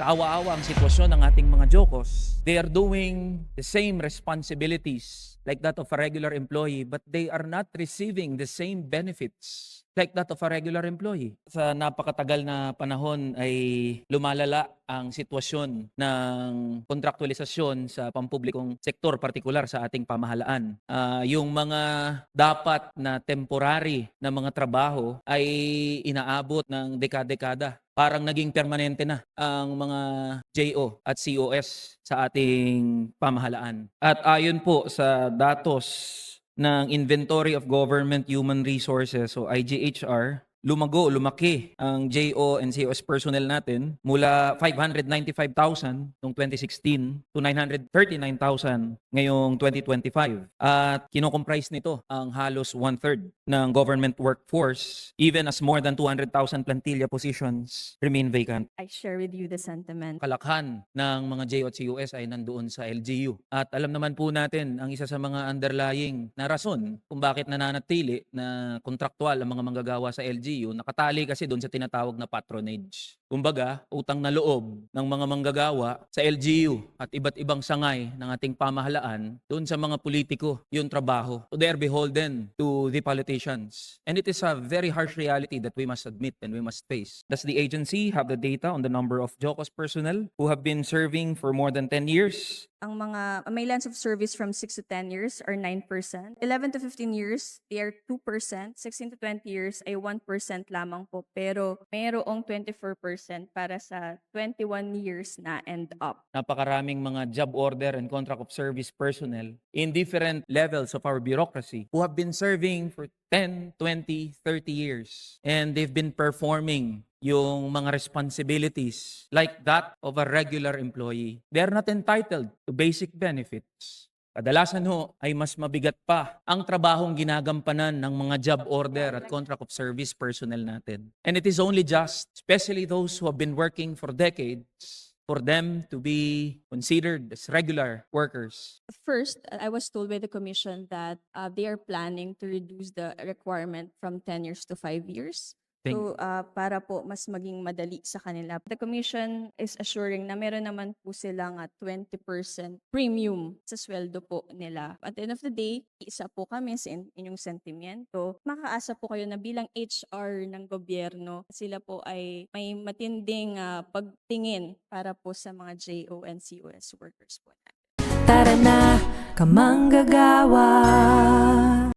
kaawa-awa ang sitwasyon ng ating mga Jokos. They are doing the same responsibilities like that of a regular employee but they are not receiving the same benefits like that of a regular employee. Sa napakatagal na panahon ay lumalala ang sitwasyon ng kontraktualisasyon sa pampublikong sektor, partikular sa ating pamahalaan. Ah, yung mga dapat na temporary na mga trabaho ay inaabot ng dekada-dekada. Parang naging permanente na ang mga JO at COS sa ating pamahalaan. At ayon po sa datos ng Inventory of Government Human Resources o IGHR, lumago, lumaki ang JO and COS personnel natin mula 595,000 noong 2016 to 939,000 ngayong 2025. At kinocomprise nito ang halos one-third ng government workforce even as more than 200,000 plantilla positions remain vacant I share with you the sentiment. kalakhan ng mga JO at COS ay nandoon sa LGU. At alam naman po natin ang isa sa mga underlying na rason kung bakit nananatili na kontraktual ang mga manggagawa sa LGU, nakatali kasi doon sa tinatawag na patronage. Kumbaga, utang na loob ng mga manggagawa sa LGU at iba't ibang sangay ng ating pamahalaan doon sa mga politiko yung trabaho. So they are beholden to the politicians. And it is a very harsh reality that we must admit and we must face. Does the agency have the data on the number of JOCOS personnel who have been serving for more than 10 years? Ang mga may lengths of service from 6 to 10 years are 9%. 11 to 15 years, they are 2%. 16 to 20 years ay 1% lamang po. Pero mayroong 24% para sa 21 years na and up. napakaraming mga job order and contract of service personnel in different levels of our bureaucracy who have been serving for 10, 20, 30 years. And they've been performing yung mga responsibilities like that of a regular employee. They are not entitled to basic benefits. Kadalasan ho ay mas mabigat pa ang trabahong ginagampanan ng mga job order at contract of service personnel natin. And it is only just, especially those who have been working for decades, for them to be considered as regular workers. First, I was told by the commission that uh, they are planning to reduce the requirement from 10 years to 5 years. Thank So, uh, para po mas maging madali sa kanila. The commission is assuring na meron naman po silang uh, 20% premium sa sweldo po nila. At the end of the day, isa po kami sa in- inyong sentimiento. Makaasa po kayo na bilang HR ng gobyerno, sila po ay may matinding uh, pagtingin para po sa mga JO and COS workers po natin. Tara na, kamanggagawa